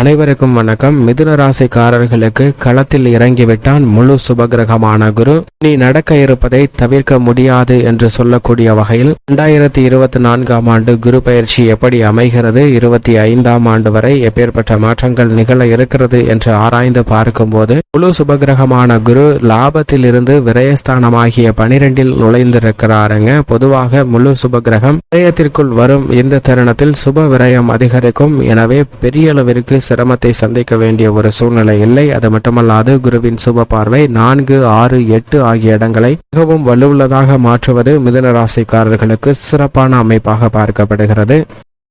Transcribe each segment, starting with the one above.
அனைவருக்கும் வணக்கம். மிதுன ராசிக்காரர்களுக்கு களத்தில் இறங்கிவிட்டான் முழு சுபகிரகமான குரு. நீ நடக்க இருப்பதை தவிர்க்க முடியாது என்று சொல்லக்கூடிய வகையில் இரண்டாயிரத்தி இருபத்தி நான்காம் ஆண்டு குரு பயிற்சி எப்படி அமைகிறது? இருபத்தி ஐந்தாம் ஆண்டு வரை எப்பேற்பட்ட மாற்றங்கள் நிகழ இருக்கிறது என்று ஆராய்ந்து பார்க்கும்போது முழு சுபகிரகமான குரு லாபத்தில் இருந்து விரயஸ்தானமாகிய பனிரெண்டில் நுழைந்திருக்கிறாருங்க. பொதுவாக முழு சுபகிரகம் விரயத்திற்குள் வரும் இந்த தருணத்தில் சுப விரயம் அதிகரிக்கும். எனவே பெரிய அளவிற்கு சிரமத்தை சந்திக்க வேண்டிய ஒரு சூழ்நிலை இல்லை. அது மட்டுமல்லாது குருவின் சுப பார்வை நான்கு ஆறு எட்டு ஆகிய இடங்களை மிகவும் வலுவுள்ளதாக மாற்றுவது மிதுன ராசிக்காரர்களுக்கு சிறப்பான அமைப்பாக பார்க்கப்படுகிறது.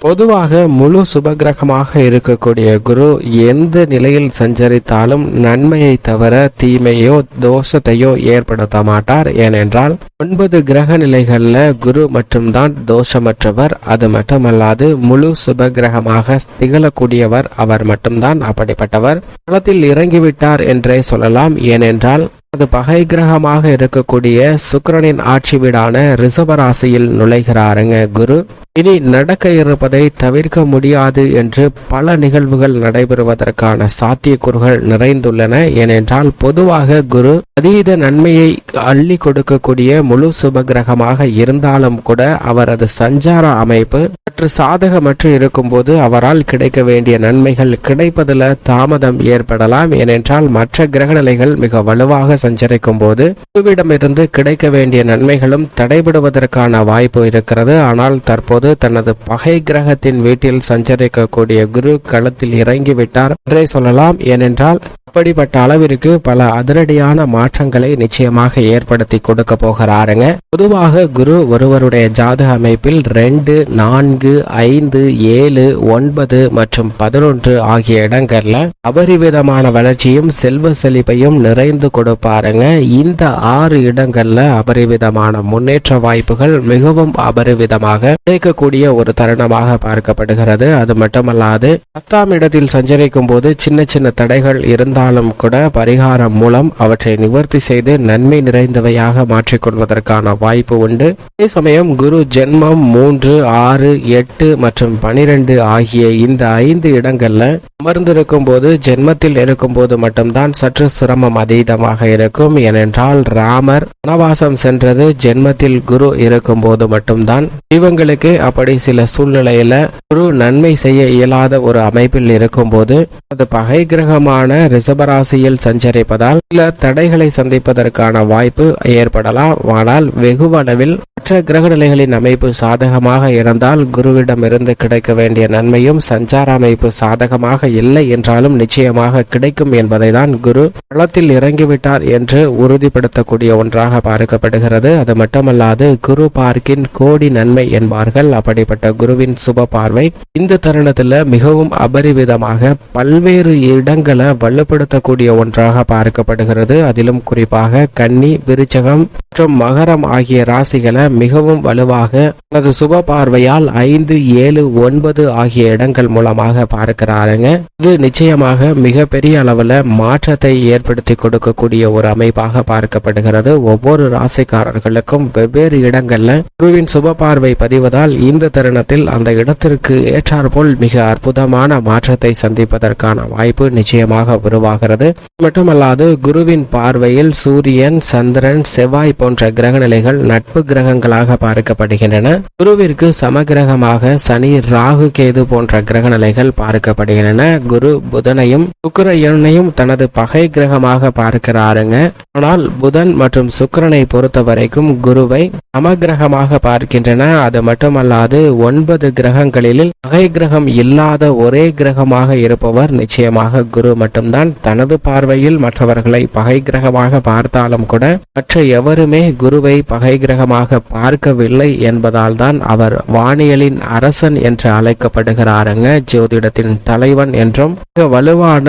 பொதுவாக முழு சுபகிரகமாக இருக்கக்கூடிய குரு எந்த நிலையில் சஞ்சரித்தாலும் நன்மையை தவிர தீமையோ தோஷத்தையோ ஏற்படுத்த மாட்டார். ஏனென்றால் ஒன்பது கிரக நிலைகள்ல குரு மட்டும்தான் தோஷமற்றவர். அது மட்டுமல்லாது முழு சுபகிரகமாக திகழக்கூடியவர் அவர் மட்டும்தான் அப்படிப்பட்டவர். களத்தில் இறங்கிவிட்டார் என்றே சொல்லலாம். ஏனென்றால் அது பகை கிரகமாக இருக்கக்கூடிய சுக்கரனின் ஆட்சி வீடான ரிஷபராசியில் நுழைகிறாருங்க குரு. இனி நடக்க இருப்பதை தவிர்க்க முடியாது என்று பல நிகழ்வுகள் நடைபெறுவதற்கான சாத்தியக்கூறுகள் நிறைந்துள்ளன. ஏனென்றால் பொதுவாக குரு அதீத நன்மையை அள்ளி கொடுக்கக்கூடிய முழு சுபகிரகமாக இருந்தாலும் கூட அவரது சஞ்சார அமைப்பு சற்று சாதகமற்று இருக்கும்போது அவரால் கிடைக்க வேண்டிய நன்மைகள் கிடைப்பதில் தாமதம் ஏற்படலாம். ஏனென்றால் மற்ற கிரகநிலைகள் மிக வலுவாக சஞ்சரிக்கும் போது குருவிடமிருந்து கிடைக்க வேண்டிய நன்மைகளும் தடைபடுவதற்கான வாய்ப்பு இருக்கிறது. ஆனால் தற்போது தனது பகை கிரகத்தின் வீட்டில் சஞ்சரிக்கக்கூடிய குரு களத்தில் இறங்கிவிட்டார் என்றே சொல்லலாம். ஏனென்றால் அப்படிப்பட்ட அளவிற்கு பல அதிரடியான மாற்றங்களை நிச்சயமாக ஏற்படுத்தி கொடுக்க போகிறாருங்க. பொதுவாக குரு ஒருவருடைய ஜாதக அமைப்பில் ரெண்டு நான்கு ஐந்து ஏழு ஒன்பது மற்றும் பதினொன்று ஆகிய இடங்கள்ல அபரிவிதமான வளர்ச்சியும் செல்வ செழிப்பையும் நிறைந்து கொடுப்பார். கொடுப்பாருங்க இந்த ஆறு இடங்கள்ல அபரிவிதமான முன்னேற்ற வாய்ப்புகள் மிகவும் அபரிவிதமாக கிடைக்கக்கூடிய ஒரு தருணமாக பார்க்கப்படுகிறது. அது மட்டுமல்லாது பத்தாம் இடத்தில் சஞ்சரிக்கும் போது சின்ன சின்ன தடைகள் இருந்தாலும் கூட பரிகாரம் மூலம் அவற்றை நிவர்த்தி செய்து நன்மை நிறைந்தவையாக மாற்றிக்கொள்வதற்கான வாய்ப்பு உண்டு. அதே சமயம் குரு ஜென்மம் மூன்று ஆறு எட்டு மற்றும் பனிரெண்டு ஆகிய இந்த ஐந்து இடங்கள்ல அமர்ந்திருக்கும் போது ஜென்மத்தில் இருக்கும் போது மட்டும்தான் சற்று சிரமம் அதீதமாக இருக்கும். ஏனென்றால் ராமர் வனவாசம் சென்றது. ஜென்மத்தில் குரு இருக்கும் போது மட்டும்தான். இவங்களுக்கு அப்படி சில சூழ்நிலையில குரு நன்மை செய்ய இயலாத ஒரு அமைப்பில் இருக்கும் போது அது பகை கிரகமான ரிஷபராசியில் சஞ்சரிப்பதால் சில தடைகளை சந்திப்பதற்கான வாய்ப்பு ஏற்படலாம். ஆனால் வெகுவளவில் மற்ற கிரகநிலைகளின் அமைப்பு சாதகமாக இருந்தால் குருவிடமிருந்து கிடைக்க வேண்டிய நன்மையும் சஞ்சார அமைப்பு சாதகமாக இல்லை என்றாலும் நிச்சயமாக கிடைக்கும் என்பதை தான் குரு களத்தில் இறங்கிவிட்டார் என்று உறுதிப்படுத்தக்கூடிய ஒன்றாக பார்க்கப்படுகிறது. அது மட்டுமல்லாது குரு பார்க்கின் கோடி நன்மை என்பார்கள். அப்படிப்பட்ட குருவின் சுப பார்வை இந்த தருணத்தில் மிகவும் அபரிவிதமாக பல்வேறு இடங்களை வலுப்படுத்தக்கூடிய ஒன்றாக பார்க்கப்படுகிறது. அதிலும் குறிப்பாக கன்னி விருச்சகம் மற்றும் மகரம் ஆகிய ராசிகளை மிகவும் வலுவாக தனது சுப பார்வையால் ஐந்து ஏழு ஒன்பது ஆகிய இடங்கள் மூலமாக பார்க்கிறாருங்க. இது நிச்சயமாக மிகப்பெரிய அளவுல மாற்றத்தை ஏற்படுத்தி கொடுக்கக்கூடிய ஒரு அமைப்பாக பார்க்கப்படுகிறது. ஒவ்வொரு ராசிக்காரர்களுக்கும் வெவ்வேறு இடங்கள்ல குருவின் சுப பார்வை பதிவதால் இந்த தருணத்தில் அந்த இடத்திற்கு ஏற்றாற்போல் மிக அற்புதமான மாற்றத்தை சந்திப்பதற்கான வாய்ப்பு நிச்சயமாக உருவாகிறது. மட்டுமல்லாது குருவின் பார்வையில் சூரியன் சந்திரன் செவ்வாய் போன்ற கிரகநிலைகள் நட்பு கிரகங்கள் கிரகங்களாக பார்க்கப்படுகின்றன. குருவிற்கு சமகிரகமாக சனி ராகு கேது போன்ற கிரக நிலைகள் பார்க்கப்படுகின்றன. குரு புதனையும் சுக்கரையனையும் தனது பகை கிரகமாக பார்க்கிறாருங்க. ஆனால் புதன் மற்றும் சுக்கரனை பொறுத்த வரைக்கும் குருவை சமகிரகமாக பார்க்கின்றன. அது மட்டுமல்லாது ஒன்பது கிரகங்களில் பகை கிரகம் இல்லாத ஒரே கிரகமாக இருப்பவர் நிச்சயமாக குரு மட்டும்தான். தனது பார்வையில் மற்றவர்களை பகை கிரகமாக பார்த்தாலும் கூட மற்ற எவருமே குருவை பகை கிரகமாக பார்க்கவில்லை என்பதால் தான் அவர் வானியலின் அரசன் என்று அழைக்கப்படுகிறாருங்க. ஜோதிடத்தின் தலைவன் என்றும் மிக வலுவான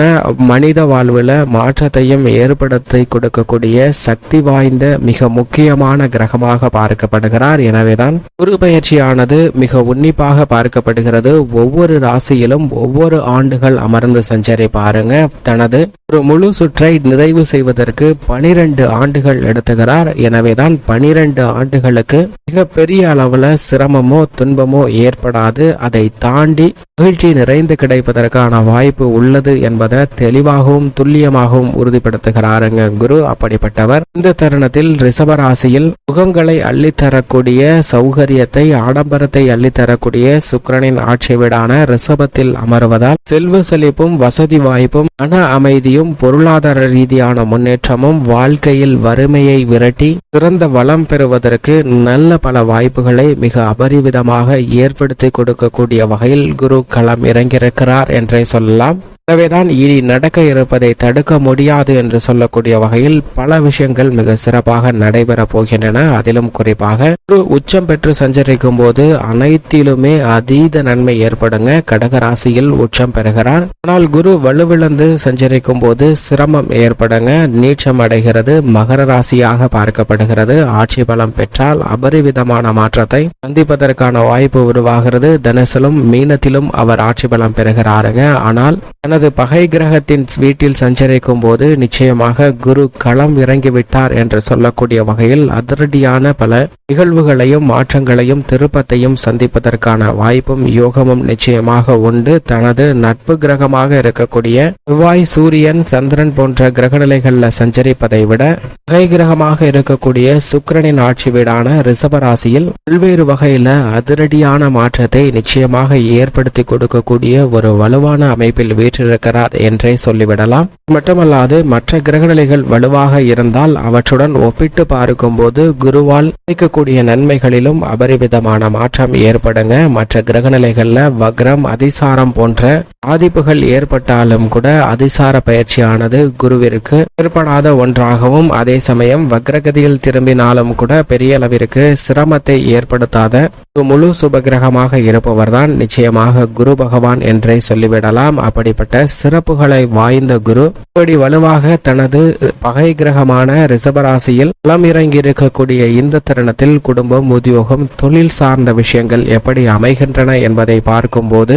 மனித வாழ்வில் மாற்றத்தையும் ஏற்படுத்தி கொடுக்கக்கூடிய சக்தி வாய்ந்த மிக முக்கியமான கிரகமாக பார்க்கப்படுகிறார். எனவேதான் குரு பயிற்சியானது மிக உன்னிப்பாக பார்க்கப்படுகிறது. ஒவ்வொரு ராசியிலும் ஒவ்வொரு ஆண்டுகள் அமர்ந்து சஞ்சரிப்பாருங்க. தனது ஒரு முழு சுற்றை நிறைவு செய்வதற்கு பனிரெண்டு ஆண்டுகள் எடுத்துகிறார். எனவேதான் பனிரெண்டு ஆண்டுகளுக்கு உங்களுக்கு மிக பெரிய அளவுல சிரமமோ துன்பமோ ஏற்படாது. அதை தாண்டி மகிழ்ச்சி நிறைந்து கிடைப்பதற்கான வாய்ப்பு உள்ளது என்பதை தெளிவாகவும் துல்லியமாகவும் உறுதிப்படுத்துகிறாருங்க குரு. அப்படிப்பட்டவர் இந்த தருணத்தில் ரிஷபராசியில் முகங்களை அள்ளித்தரக்கூடிய சௌகரியத்தை ஆடம்பரத்தை அள்ளித்தரக்கூடிய சுக்கரனின் ஆட்சி வீடான ரிஷபத்தில் அமர்வதால் செல்வ செழிப்பும் வசதி வாய்ப்பும் மன அமைதியும் பொருளாதார ரீதியான முன்னேற்றமும் வாழ்க்கையில் வறுமையை விரட்டி சிறந்த வளம் பெறுவதற்கு நல்ல பல வாய்ப்புகளை மிக அபரிவிதமாக ஏற்படுத்தி கொடுக்கக்கூடிய வகையில் குரு களம் இறங்கியிருக்கிறார் என்றே சொல்லலாம். எனவேதான் இனி நடக்க இருப்பதை தடுக்க முடியாது என்று சொல்லக்கூடிய வகையில் பல விஷயங்கள் மிக சிறப்பாக நடைபெற போகின்றன. அதிலும் குறிப்பாக குரு உச்சம் பெற்று சஞ்சரிக்கும் போது அனைத்திலுமே அதீத நன்மை ஏற்படுங்க. கடக ராசியில் உச்சம் பெறுகிறார். ஆனால் குரு வலுவிழந்து சஞ்சரிக்கும் போது சிரமம் ஏற்படுங்க. நீச்சம் அடைகிறது. மகர ராசியாக பார்க்கப்படுகிறது. ஆட்சி பலம் பெற்றால் அபரிவிதமான மாற்றத்தை சந்திப்பதற்கான வாய்ப்பு உருவாகிறது. தனசிலும் மீனத்திலும் அவர் ஆட்சி பலம் பெறுகிறாருங்க. ஆனால் தனது பகை கிரகத்தின் வீட்டில் சஞ்சரிக்கும் போது நிச்சயமாக குரு களம் இறங்கிவிட்டார் என்று சொல்லக்கூடிய வகையில் அதிரடியான பல நிகழ்வுகளையும் மாற்றங்களையும் திருப்பத்தையும் சந்திப்பதற்கான வாய்ப்பும் யோகமும் நிச்சயமாக உண்டு. தனது நட்பு கிரகமாக இருக்கக்கூடிய செவ்வாய் சூரியன் சந்திரன் போன்ற கிரகநிலைகளில் சஞ்சரிப்பதை விட பகை கிரகமாக இருக்கக்கூடிய சுக்கிரனின் ஆட்சி வீடான ரிஷபராசியில் பல்வேறு வகையில அதிரடியான மாற்றத்தை நிச்சயமாக ஏற்படுத்தி கொடுக்கக்கூடிய ஒரு வலுவான அமைப்பில் வீற்றிருக்கிறார் என்றே சொல்லிவிடலாம். மட்டுமல்லாது மற்ற கிரகநிலைகள் வலுவாக இருந்தால் அவற்றுடன் ஒப்பிட்டு பார்க்கும்போது குருவால் கிடைக்கக்கூடிய நன்மைகளிலும் அபரிவிதமான மாற்றம் ஏற்படுங்க. மற்ற கிரகநிலைகள்ல வக்ரம் அதிசாரம் போன்ற பாதிப்புகள் ஏற்பட்டாலும் கூட அதிசார பயிற்சியானது குருவிற்கு ஏற்படாத ஒன்றாகவும் அதே சமயம் வக்ரகதியில் திரும்பினாலும் கூட பெரிய அளவிற்கு சிரமத்தை ஏற்படுத்தாத முழு சுபகிரகமாக இருப்பவர்தான் நிச்சயமாக குரு பகவான் என்றே சொல்லிவிடலாம். அப்படிப்பட்ட சிறப்புகளை வாய்ந்த குரு. இப்படி வலுவாக தனது பகை கிரகமான ரிசபராசியில் களம் இறங்கியிருக்கக்கூடிய இந்த தருணத்தில் குடும்பம் உத்தியோகம் தொழில் சார்ந்த விஷயங்கள் எப்படி அமைகின்றன என்பதை பார்க்கும்போது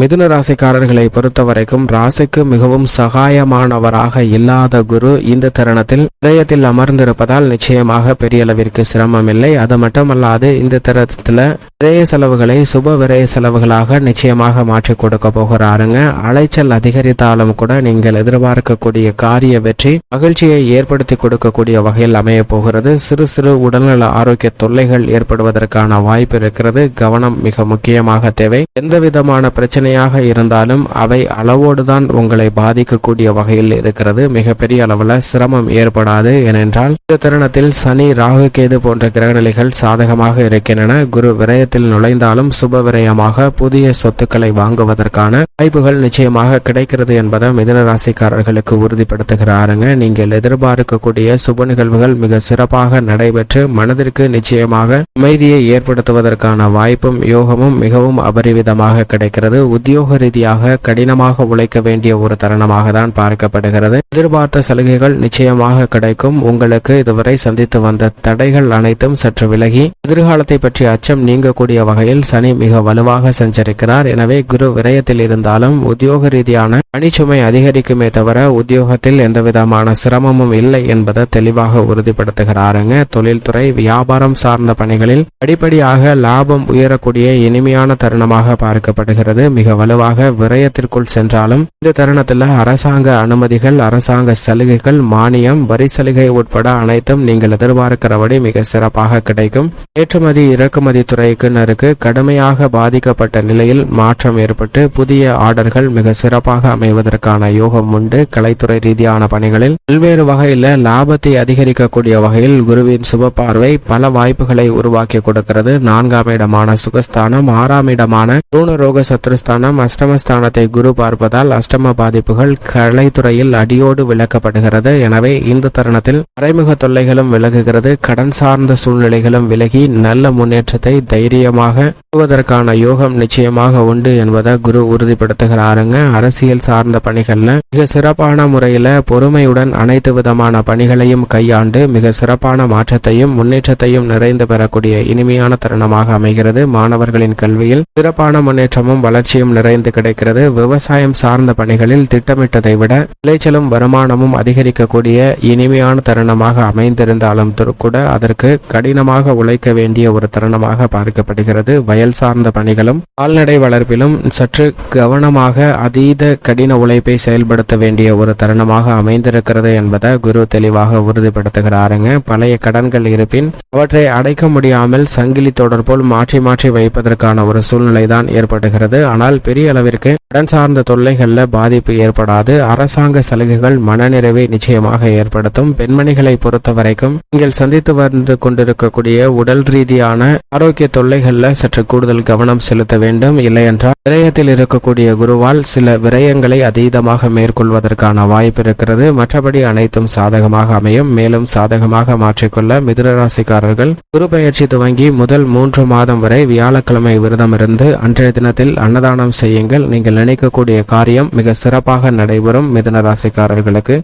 மிதுன ராசிக்காரர்களை பொறுத்தவரைக்கும் ராசிக்கு மிகவும் சகாயமானவராக இல்லாத குரு இந்த தருணத்தில் இதயத்தில் அமர்ந்திருப்பதால் நிச்சயமாக பெரிய அளவிற்கு சிரமம் இல்லை அது மட்டுமல்லாது இந்த தருணத்துல விரய செலவுகளை சுப விரய செலவுகளாக நிச்சயமாக மாற்றி கொடுக்க போகிறாருங்க. அலைச்சல் அதிகரித்தாலும் கூட நீங்கள் எதிர்பார்க்கக்கூடிய காரிய வெற்றி மகிழ்ச்சியை ஏற்படுத்தி கொடுக்கக்கூடிய வகையில் அமைய போகிறது. சிறு சிறு உடல்நல ஆரோக்கிய தொல்லைகள் ஏற்படுவதற்கான வாய்ப்பு இருக்கிறது. கவனம் மிக முக்கியமாக தேவை. எந்த விதமான பிரச்சனை பிரச்சனையாக இருந்தாலும் அவை அளவோடுதான் உங்களை பாதிக்கக்கூடிய வகையில் இருக்கிறது. மிகப்பெரிய அளவில் சிரமம் ஏற்படாது ஏனென்றால் இந்த தருணத்தில் சனி ராகு கேது போன்ற கிரகநிலைகள் சாதகமாக இருக்கின்றன. குரு விரயத்தில் நுழைந்தாலும் சுப விரயமாக புதிய சொத்துக்களை வாங்குவதற்கான வாய்ப்புகள் நிச்சயமாக கிடைக்கிறது என்பதை மிதுன ராசிக்காரர்களுக்கு உறுதிப்படுத்துகிறாருங்க. நீங்கள் எதிர்பார்க்கக்கூடிய சுப நிகழ்வுகள் மிக சிறப்பாக நடைபெற்று மனதிற்கு நிச்சயமாக அமைதியை ஏற்படுத்துவதற்கான வாய்ப்பும் யோகமும் மிகவும் அபரிவிதமாக கிடைக்கிறது. உத்தியோக ரீதியாக கடினமாக உழைக்க வேண்டிய ஒரு தருணமாக தான் பார்க்கப்படுகிறது. எதிர்பார்த்த சலுகைகள் நிச்சயமாக கிடைக்கும். உங்களுக்கு இதுவரை சந்தித்து வந்த தடைகள் அனைத்தும் சற்று விலகி எதிர்காலத்தை பற்றிய அச்சம் நீங்கக்கூடிய வகையில் சனி மிக வலுவாக சஞ்சரிக்கிறார். எனவே குரு விரயத்தில் இருந்தாலும் உத்தியோக ரீதியான பணிச்சுமை அதிகரிக்குமே தவிர உத்தியோகத்தில் எந்தவிதமான சிரமமும் இல்லை என்பதை தெளிவாக உறுதிப்படுத்துகிறாருங்க தொழில்துறை வியாபாரம் சார்ந்த பணிகளில் படிப்படியாக லாபம் உயரக்கூடிய இனிமையான தருணமாக பார்க்கப்படுகிறது. மிக வலுவாக விரயத்திற்குள் சென்றாலும் இந்த தருணத்தில் அரசாங்க அனுமதிகள் அரசாங்க சலுகைகள் மானியம் வரி சலுகை உட்பட அனைத்தும் நீங்கள் எதிர்பார்க்கிறபடி மிக சிறப்பாக கிடைக்கும். ஏற்றுமதி இறக்குமதி துறையினருக்கு கடுமையாக பாதிக்கப்பட்ட நிலையில் மாற்றம் ஏற்பட்டு புதிய ஆர்டர்கள் மிக சிறப்பாக அமைவதற்கான யோகம் உண்டு. கலைத்துறை ரீதியான பணிகளில் பல்வேறு வகையில் லாபத்தை அதிகரிக்கக்கூடிய வகையில் குருவின் சுப பார்வை பல வாய்ப்புகளை உருவாக்கி கொடுக்கிறது. நான்காம் இடமான சுகஸ்தானம் ஆறாம் இடமான ரோக அஷ்டம அஷ்டமஸ்தானத்தை குரு பார்ப்பதால் அஷ்டம பாதிப்புகள் கலைத்துறையில் அடியோடு விளக்கப்படுகிறது. எனவே இந்த தருணத்தில் மறைமுக தொல்லைகளும் விலகுகிறது. கடன் சார்ந்த சூழ்நிலைகளும் விலகி நல்ல முன்னேற்றத்தை தைரியமாக போவதற்கான யோகம் நிச்சயமாக உண்டு என்பதை குரு உறுதிப்படுத்துகிறாருங்க. அரசியல் சார்ந்த பணிகள்ல மிக சிறப்பான முறையில பொறுமையுடன் அனைத்து விதமான பணிகளையும் கையாண்டு மிக சிறப்பான மாற்றத்தையும் முன்னேற்றத்தையும் நிறைந்து பெறக்கூடிய இனிமையான தருணமாக அமைகிறது. மாணவர்களின் கல்வியில் சிறப்பான முன்னேற்றமும் வளர்ச்சி மகிழ்ச்சியும் நிறைந்து கிடைக்கிறது. விவசாயம் சார்ந்த பணிகளில் திட்டமிட்டதை விட விளைச்சலும் வருமானமும் அதிகரிக்கக்கூடிய இனிமையான தருணமாக அமைந்திருந்தாலும் கூட அதற்கு கடினமாக உழைக்க வேண்டிய ஒரு தருணமாக பார்க்கப்படுகிறது. வயல் சார்ந்த பணிகளும் கால்நடை வளர்ப்பிலும் சற்று கவனமாக அதீத கடின உழைப்பை செயல்படுத்த வேண்டிய ஒரு தருணமாக அமைந்திருக்கிறது என்பதை குரு தெளிவாக உறுதிப்படுத்துகிறாருங்க. பழைய கடன்கள் இருப்பின் அவற்றை அடைக்க முடியாமல் சங்கிலி தொடர்போல் மாற்றி மாற்றி வைப்பதற்கான ஒரு சூழ்நிலை தான் ஏற்படுகிறது. ஆனால் பெரிய அளவிற்கு கடன் சார்ந்த தொல்லைகளில் பாதிப்பு ஏற்படாது. அரசாங்க சலுகைகள் மனநிறைவை நிச்சயமாக ஏற்படுத்தும். பெண்மணிகளை பொறுத்த வரைக்கும் நீங்கள் சந்தித்து வந்து கொண்டிருக்கக்கூடிய உடல் ரீதியான ஆரோக்கிய தொல்லைகளில் சற்று கூடுதல் கவனம் செலுத்த வேண்டும். இல்லையென்றால் விரயத்தில் இருக்கக்கூடிய குருவால் சில விரயங்களை அதீதமாக மேற்கொள்வதற்கான வாய்ப்பு இருக்கிறது. மற்றபடி அனைத்தும் சாதகமாக அமையும். மேலும் சாதகமாக மாற்றிக்கொள்ள மிதுன ராசிக்காரர்கள் குரு பயிற்சி துவங்கி முதல் மூன்று மாதம் வரை வியாழக்கிழமை விரதம் இருந்து அன்றைய தினத்தில் அன்னதான அன்னதானம் செய்யுங்கள். நீங்கள் நினைக்கக்கூடிய காரியம் மிக சிறப்பாக நடைபெறும் மிதுன ராசிக்காரர்களுக்கு.